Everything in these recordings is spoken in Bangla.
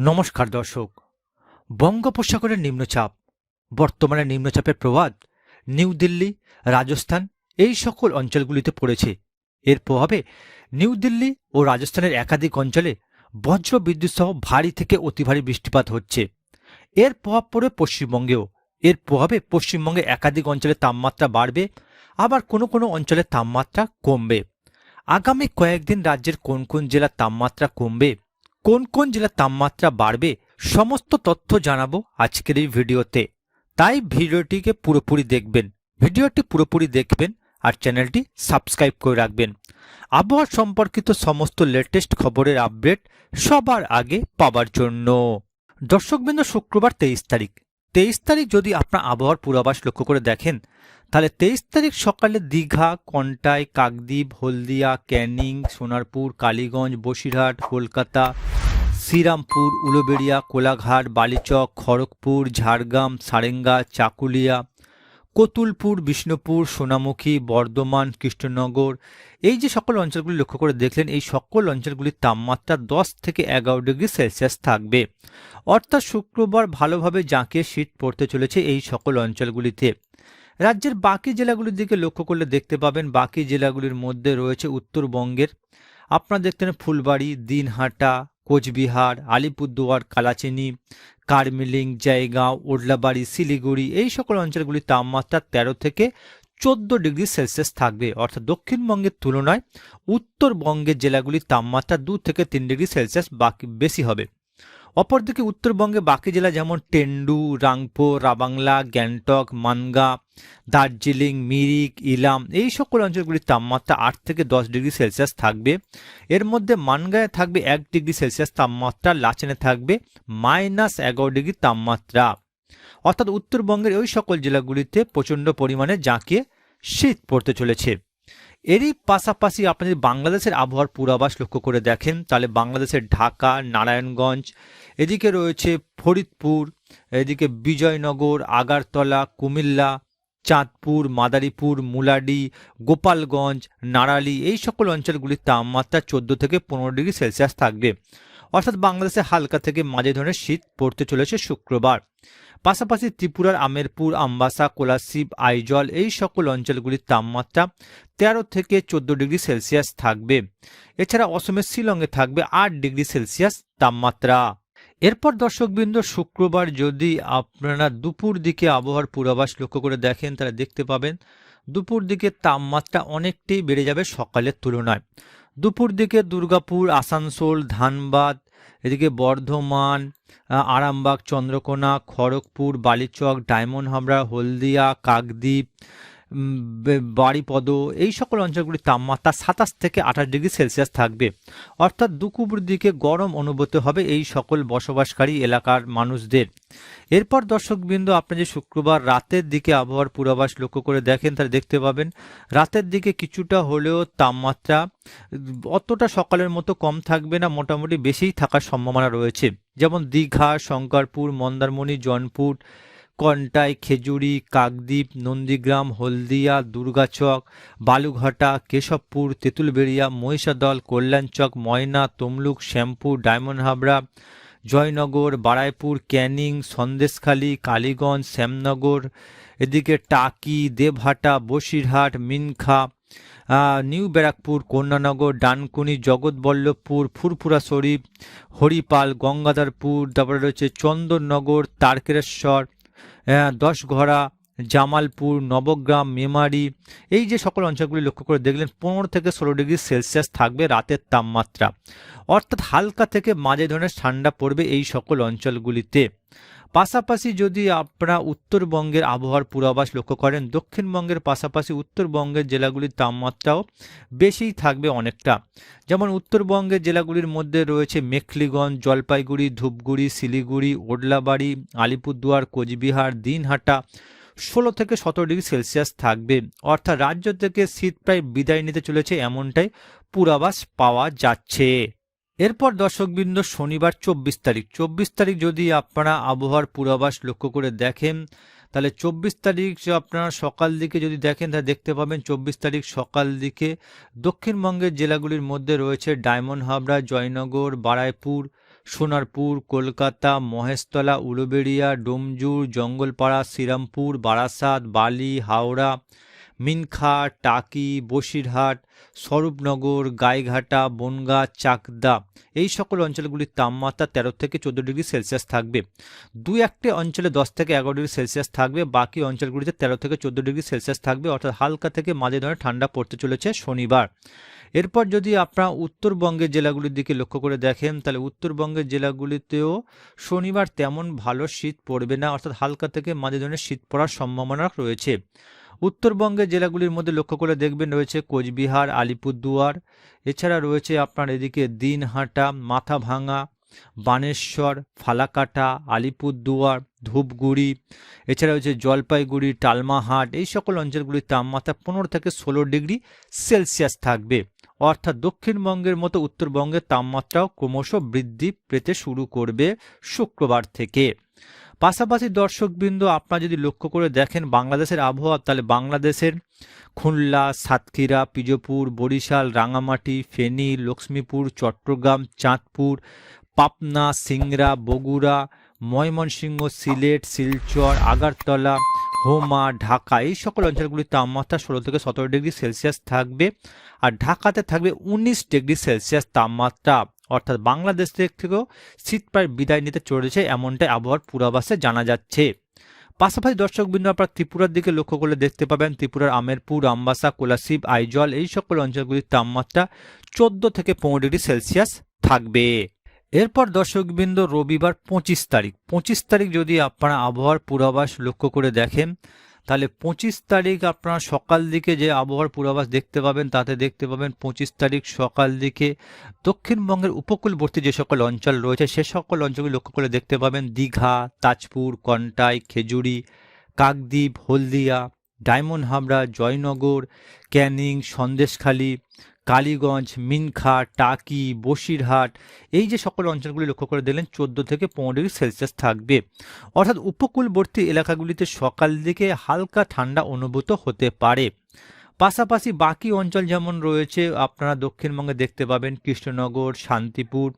নমস্কার দর্শক। বঙ্গোপসাগরের নিম্নচাপ, বর্তমানে নিম্নচাপের প্রভাব নিউ দিল্লি, রাজস্থান, এই সকল অঞ্চলগুলিতে পড়েছে। এর প্রভাবে নিউ দিল্লি ও রাজস্থানের একাধিক অঞ্চলে বজ্র বিদ্যুৎ সহ ভারী থেকে অতি ভারী বৃষ্টিপাত হচ্ছে। এর প্রভাব পড়বে পশ্চিমবঙ্গেও। এর প্রভাবে পশ্চিমবঙ্গে একাধিক অঞ্চলে তাপমাত্রা বাড়বে, আবার কোনো কোনো অঞ্চলে তাপমাত্রা কমবে। আগামী কয়েকদিন রাজ্যের কোন কোন জেলার তাপমাত্রা কমবে কোন কোন জেলার তাপমাত্রা বাড়বে সমস্ত তথ্য জানাব আজকের এই ভিডিওতে। তাই ভিডিওটিকে পুরোপুরি দেখবেন, ভিডিওটি পুরোপুরি দেখবেন আর চ্যানেলটি সাবস্ক্রাইব করে রাখবেন। আবহাওয়া সম্পর্কিত সমস্ত লেটেস্ট খবরের আপডেট সবার আগে পাওয়ার জন্য। দর্শকবৃন্দ, শুক্রবার তেইশ তারিখ। তেইশ তারিখ যদি আপনার আবহাওয়ার পূর্বাভাস লক্ষ্য করে দেখেন তাহলে তেইশ তারিখ সকালে দীঘা, কন্টাই, কাকদ্বীপ, হলদিয়া, ক্যানিং, সোনারপুর, কালীগঞ্জ, বসিরহাট, কলকাতা, শ্রীরামপুর, উলুবেড়িয়া, কোলাঘাট, বালিচক, খড়গপুর, ঝাড়গ্রাম, সারেঙ্গা, চাকুলিয়া, কতুলপুর, বিষ্ণুপুর, সোনামুখী, বর্ধমান, কৃষ্ণনগর। এই যে সকল অঞ্চলগুলি লক্ষ্য করে দেখলেন, এই সকল অঞ্চলগুলির তাপমাত্রা দশ থেকে এগারো ডিগ্রি সেলসিয়াস থাকবে। অর্থাৎ শুক্রবার ভালোভাবে জাঁকিয়ে শীত পড়তে চলেছে এই সকল অঞ্চলগুলিতে। রাজ্যের বাকি জেলাগুলির দিকে লক্ষ্য করলে দেখতে পাবেন বাকি জেলাগুলির মধ্যে রয়েছে উত্তরবঙ্গের। আপনারা দেখতেন ফুলবাড়ি, দিনহাটা, কোচবিহার, আলিপুরদুয়ার, কালাচিনি, কার্মিলিং, জায়গাঁও, ওডলাবাড়ি, শিলিগুড়ি এই সকল অঞ্চলগুলির তাপমাত্রা তেরো থেকে চোদ্দ ডিগ্রি সেলসিয়াস থাকবে। অর্থাৎ দক্ষিণবঙ্গের তুলনায় উত্তরবঙ্গের জেলাগুলির তাপমাত্রা দু থেকে তিন ডিগ্রি সেলসিয়াস বাকি বেশি হবে। অপরদিকে উত্তরবঙ্গে বাকি জেলা যেমন টেন্ডু, রাংপুর, রাবাংলা, গ্যাংটক, মানগা, দার্জিলিং, মিরিক, ইলাম, এই সকল অঞ্চলগুলির তাপমাত্রা আট থেকে দশ ডিগ্রি সেলসিয়াস থাকবে। এর মধ্যে মানগাঁয়ে থাকবে এক ডিগ্রি সেলসিয়াস তাপমাত্রা, লাচেনে থাকবে মাইনাস এগারো ডিগ্রি তাপমাত্রা। অর্থাৎ উত্তরবঙ্গের ওই সকল জেলাগুলিতে প্রচণ্ড পরিমাণে জাঁকিয়ে শীত পড়তে চলেছে। এরই পাশাপাশি আপনি যদি বাংলাদেশের আবহাওয়ার পূর্বাভাস লক্ষ্য করে দেখেন, তাহলে বাংলাদেশের ঢাকা, নারায়ণগঞ্জ এদিকে রয়েছে ফরিদপুর, এদিকে বিজয়নগর, আগারতলা, কুমিল্লা, চাঁদপুর, মাদারীপুর, মুলাডি, গোপালগঞ্জ, নারালি, এই সকল অঞ্চলগুলির তাপমাত্রা চোদ্দ থেকে পনেরো ডিগ্রি সেলসিয়াস থাকবে। অর্থাৎ বাংলাদেশে হালকা থেকে মাঝে ধরনের শীত পড়তে চলেছে শুক্রবার। পাশাপাশি ত্রিপুরার আমেরপুর, আমবাসা, কোলাশিব, আইজল এই সকল অঞ্চলগুলির তাপমাত্রা তেরো থেকে চোদ্দ ডিগ্রি সেলসিয়াস থাকবে। এছাড়া অসমের শিলংয়ে থাকবে আট ডিগ্রি সেলসিয়াস তাপমাত্রা। এরপর দর্শকবৃন্দ, শুক্রবার যদি আপনারা দুপুর দিকে আবহাওয়ার পূর্বাভাস লক্ষ্য করে দেখেন, তাহলে দেখতে পাবেন দুপুর দিকে তাপমাত্রা অনেকটাই বেড়ে যাবে সকালের তুলনায়। দুপুর দিকে দুর্গাপুর, আসানসোল, ধানবাদ, এদিকে বর্ধমান আরামবাগ, চন্দ্রকোনা, খড়গপুর, বালিচক, ডায়মন্ড হাবড়া, হলদিয়া, কাকদ্বীপ বাড়িপদ এই সকল অঞ্চলগুলির তাপমাত্রা সাতাশ থেকে আঠাশ ডিগ্রি সেলসিয়াস থাকবে। অর্থাৎ দুপুর দিকে গরম অনুভূত হবে এই সকল বসবাসকারী এলাকার মানুষদের। এরপর দর্শকবৃন্দ, আপনি যে শুক্রবার রাতের দিকে আবহাওয়ার পূর্বাভাস লক্ষ্য করে দেখেন, তাহলে দেখতে পাবেন, রাতের দিকে কিছুটা হলেও তাপমাত্রা অতটা সকালের মতো কম থাকবে না, মোটামুটি বেশিই থাকার সম্ভাবনা রয়েছে। যেমন দীঘা, শঙ্করপুর, মন্দারমণি, জনপুর কন্টাই, খেজুরি, কাকদ্বীপ, নন্দীগ্রাম, হলদিয়া, দুর্গাচক, বালুঘাটা, কেশবপুর, তেঁতুলবেড়িয়া, মহিষাদল, কল্যাণচক, ময়না, তমলুক, শ্যামপুর, ডায়মন্ড হাবড়া, জয়নগর, বারাইপুর, ক্যানিং, সন্দেশখালী, কালীগঞ্জ, শ্যামনগর, এদিকে টাকি, দেবহাটা, বসিরহাট, মিনখা নিউ ব্যারাকপুর, কন্যানগর, ডানকুনি, জগৎবল্লভপুর, ফুরফুরা শরীফ, হরিপাল, গঙ্গাধরপুর, তারপরে রয়েছে চন্দননগর, তারকেশ্বর দশঘরা জামালপুর, নবগ্রাম, মেমারি, এই যে সকল অঞ্চলগুলি লক্ষ্য করে দেখলেন, পনেরো থেকে ষোলো ডিগ্রি সেলসিয়াস থাকবে রাতের তাপমাত্রা। অর্থাৎ হালকা থেকে মাঝে ধরনের ঠান্ডা পড়বে এই সকল অঞ্চলগুলিতে। পাশাপাশি যদি আপনারা উত্তরবঙ্গের আবহাওয়ার পূর্বাভাস লক্ষ্য করেন, দক্ষিণবঙ্গের পাশাপাশি উত্তরবঙ্গের জেলাগুলির তাপমাত্রাও বেশিই থাকবে অনেকটা। যেমন উত্তরবঙ্গের জেলাগুলির মধ্যে রয়েছে মেখলিগঞ্জ, জলপাইগুড়ি, ধূপগুড়ি, শিলিগুড়ি, ওডলাবাড়ি, আলিপুরদুয়ার, কোচবিহার, দিনহাটা ষোলো থেকে সতেরো ডিগ্রি সেলসিয়াস থাকবে। অর্থাৎ রাজ্য থেকে শীত প্রায় বিদায় নিতে চলেছে, এমনটাই পূর্বাভাস পাওয়া যাচ্ছে। এরপর দর্শকবৃন্দ, শনিবার চব্বিশ তারিখ। চব্বিশ তারিখ যদি আপনারা আবহাওয়ার পূর্বাভাস লক্ষ্য করে দেখেন, তাহলে চব্বিশ তারিখ আপনারা সকাল দিকে যদি দেখেন, তাহলে দেখতে পাবেন চব্বিশ তারিখ সকাল দিকে দক্ষিণবঙ্গের জেলাগুলির মধ্যে রয়েছে ডায়মন্ড হাবড়া, জয়নগর, বারাইপুর সোনারপুর, কলকাতা, মহেশতলা, উলুবেড়িয়া, ডোমজুর, জঙ্গলপাড়া, শ্রীরামপুর, বারাসাত, বালি, হাওড়া, মিনখা, টাকি, বসিরহাট, স্বরূপনগর, গাইঘাটা, বনগাঁ, চাকদা। এই সকল অঞ্চলগুলির তাপমাত্রা তেরো থেকে চোদ্দ ডিগ্রি সেলসিয়াস থাকবে। দু একটি অঞ্চলে দশ থেকে এগারো ডিগ্রি সেলসিয়াস থাকবে। বাকি অঞ্চলগুলিতে তেরো থেকে চোদ্দ ডিগ্রি সেলসিয়াস থাকবে। অর্থাৎ হালকা থেকে মাঝে ধরনের ঠান্ডা পড়তে চলেছে শনিবার। এরপর যদি আপনারা উত্তরবঙ্গের জেলাগুলির দিকে লক্ষ্য করে দেখেন, তাহলে উত্তরবঙ্গের জেলাগুলিতেও শনিবার তেমন ভালো শীত পড়বে না, অর্থাৎ হালকা থেকে মাঝে ধরনের শীত পড়ার সম্ভাবনা রয়েছে। উত্তরবঙ্গের জেলাগুলির মধ্যে লক্ষ্য করে দেখবেন রয়েছে কোচবিহার, আলিপুরদুয়ার, এছাড়া রয়েছে আপনার এদিকে দিনহাটা মাথাভাঙা বানেশ্বর, ফালাকাটা, আলিপুরদুয়ার, ধূপগুড়ি, এছাড়া রয়েছে জলপাইগুড়ি, টালমাহাট, এই সকল অঞ্চলগুলির তাপমাত্রা পনেরো থেকে ষোলো ডিগ্রি সেলসিয়াস থাকবে। অর্থাৎ দক্ষিণবঙ্গের মতো উত্তরবঙ্গের তাপমাত্রাও ক্রমশ বৃদ্ধি পেতে শুরু করবে শুক্রবার থেকে। পাশাপাশি দর্শকবৃন্দ, আপনারা যদি লক্ষ্য করে দেখেন বাংলাদেশের আবহাওয়া, তাহলে বাংলাদেশের খুলনা, সাতক্ষীরা, পিজপুর, বরিশাল রাঙামাটি ফেনী, লক্ষ্মীপুর, চট্টগ্রাম, চাঁদপুর, পাবনা, সিংড়া, বগুড়া, ময়মনসিংহ, সিলেট, শিলচর, আগারতলা হোমা ঢাকা, এই সকল অঞ্চলগুলির তাপমাত্রা ষোলো থেকে সতেরো ডিগ্রি সেলসিয়াস থাকবে। আর ঢাকাতে থাকবে উনিশ ডিগ্রি সেলসিয়াস তাপমাত্রা। অর্থাৎ বাংলাদেশ থেকেও শীত প্রায় বিদায় নিতে চলেছে এমনটাই আবহাওয়ার পূর্বাভাসে জানা যাচ্ছে। পাশাপাশি দর্শকবৃন্দ, আপনারা ত্রিপুরার দিকে লক্ষ্য করলে দেখতে পাবেন ত্রিপুরার আমেরপুর, আমবাসা, কোলাশিব, আইজল, এই সকল অঞ্চলগুলির তাপমাত্রা চোদ্দ থেকে পনেরো ডিগ্রি সেলসিয়াস থাকবে। এরপর দর্শকবৃন্দ রবিবার পঁচিশ তারিখ পঁচিশ তারিখ যদি আপনারা আবহাওয়ার পূর্বাভাস লক্ষ্য করে দেখেন, তাহলে পঁচিশ তারিখ আপনারা সকাল দিকে যে আবহাওয়ার পূর্বাভাস দেখতে পাবেন, তাতে দেখতে পাবেন পঁচিশ তারিখ সকাল দিকে দক্ষিণবঙ্গের উপকূলবর্তী যে সকল অঞ্চল রয়েছে, সে সকল অঞ্চলগুলি লক্ষ্য করে দেখতে পাবেন। দীঘা, তাজপুর, কন্টাই, খেজুরি, কাকদ্বীপ, হলদিয়া, ডায়মন্ড হাবড়া, জয়নগর, ক্যানিং, সন্দেশখালী কালীগঞ্জ, মিনখা, টাকি, বসিরহাট, এই যে সকল অঞ্চলগুলি লক্ষ্য করে দেখলেন, চোদ্দ থেকে পনেরো ডিগ্রি সেলসিয়াস থাকবে। অর্থাৎ উপকূলবর্তী এলাকাগুলিতে সকাল দিকে হালকা ঠান্ডা অনুভূত হতে পারে। পাশাপাশি বাকি অঞ্চল যেমন রয়েছে, আপনারা দক্ষিণবঙ্গে দেখতে পাবেন কৃষ্ণনগর, শান্তিপুর,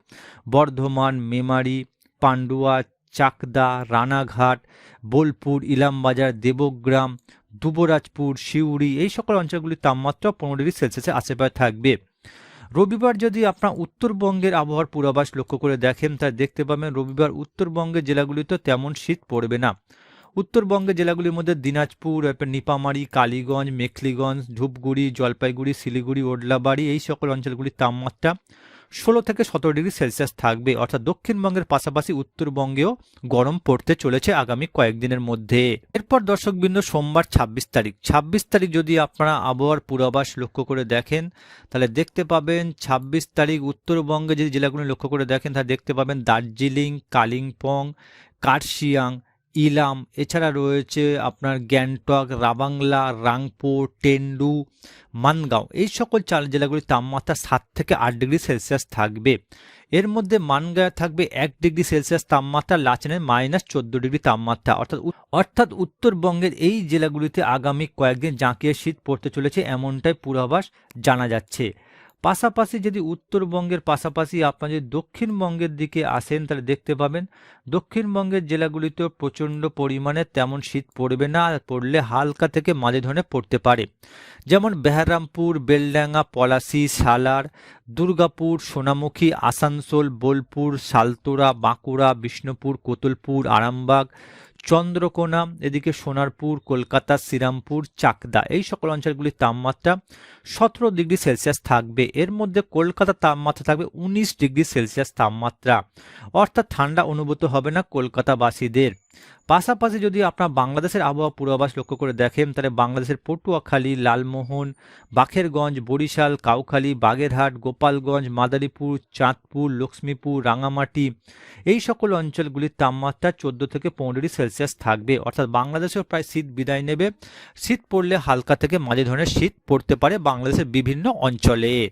বর্ধমান, মেমারি, পান্ডুয়া, চাকদা, রানাঘাট, বোলপুর, ইলামবাজার, দেবগ্রাম দুবরাজপুর, সিউড়ি, এই সকল অঞ্চলগুলির তাপমাত্রা পনেরো ডিগ্রি সেলসিয়াসের আশেপাশে থাকবে। রবিবার যদি আপনার উত্তরবঙ্গের আবহাওয়ার পূর্বাভাস লক্ষ্য করে দেখেন তা দেখতে পাবেন রবিবার উত্তরবঙ্গের জেলাগুলিতে তেমন শীত পড়বে না। উত্তরবঙ্গের জেলাগুলির মধ্যে দিনাজপুর নিপামারি, কালীগঞ্জ, মেখলিগঞ্জ, ধূপগুড়ি, জলপাইগুড়ি, শিলিগুড়ি, ওডলাবাড়ি, এই সকল অঞ্চলগুলির তাপমাত্রা ষোলো থেকে সতেরো ডিগ্রি সেলসিয়াস থাকবে, অর্থাৎ দক্ষিণবঙ্গের পাশাপাশি উত্তরবঙ্গেও গরম পড়তে চলেছে আগামী কয়েকদিনের মধ্যে। এরপর দর্শকবৃন্দ, সোমবার ছাব্বিশ তারিখ। ছাব্বিশ তারিখ যদি আপনারা আবহাওয়ার পূর্বাভাস লক্ষ্য করে দেখেন, তাহলে দেখতে পাবেন ছাব্বিশ তারিখ উত্তরবঙ্গে যদি জেলাগুলি লক্ষ্য করে দেখেন, তাহলে দেখতে পাবেন দার্জিলিং, কালিম্পং, কার্শিয়াং ইলাম, এছাড়া রয়েছে আপনার গ্যাংটক, রাবাংলা, রাংপুর, টেন্ডু, মানগাঁও। এই সকল চার জেলাগুলির তাপমাত্রা সাত থেকে আট ডিগ্রি সেলসিয়াস থাকবে। এর মধ্যে মানগাঁয়ে থাকবে এক ডিগ্রি সেলসিয়াস তাপমাত্রা লাচেনের মাইনাস চোদ্দ ডিগ্রি তাপমাত্রা। অর্থাৎ অর্থাৎ উত্তরবঙ্গের এই জেলাগুলিতে আগামী কয়েকদিন জাঁকিয়ে শীত পড়তে চলেছে, এমনটাই পূর্বাভাস জানা যাচ্ছে। পাশাপাশি যদি উত্তরবঙ্গের পাশাপাশি আপনারা যদি দক্ষিণবঙ্গের দিকে আসেন, তাহলে দেখতে পাবেন দক্ষিণবঙ্গের জেলাগুলিতেও প্রচণ্ড পরিমাণে তেমন শীত পড়বে না পড়লে হালকা থেকে মাঝে ধরনের পড়তে পারে। যেমন বেহারামপুর, বেলডাঙ্গা, পলাশি, সালার, দুর্গাপুর, সোনামুখী, আসানসোল, বোলপুর সালতোরা বাঁকুড়া, বিষ্ণুপুর, কোতুলপুর, আরামবাগ চন্দ্রকোনা, এদিকে সোনারপুর, কলকাতা, শ্রীরামপুর, চাকদা, এই সকল অঞ্চলগুলির তাপমাত্রা সতেরো ডিগ্রি সেলসিয়াস থাকবে। এর মধ্যে কলকাতার তাপমাত্রা থাকবে উনিশ ডিগ্রি সেলসিয়াস তাপমাত্রা। অর্থাৎ ঠান্ডা অনুভূত হবে না কলকাতাবাসীদের। পাশাপাশি যদি আপনার বাংলাদেশের আবহাওয়া পূর্বাভাস লক্ষ্য করে দেখেন, তাহলে বাংলাদেশের পটুয়াখালী, লালমোহন বাখেরগঞ্জ বরিশাল, কাউখালী, বাগেরহাট, গোপালগঞ্জ, মাদারীপুর, চাঁদপুর, লক্ষ্মীপুর, রাঙামাটি, এই সকল অঞ্চলগুলির তাপমাত্রা চোদ্দ থেকে পনেরো সেলসিয়াস থাকবে। অর্থাৎ বাংলাদেশেও প্রায় শীত বিদায় নেবে। শীত পড়লে হালকা থেকে মাঝে ধরনের শীত পড়তে পারে বাংলাদেশের বিভিন্ন অঞ্চলে।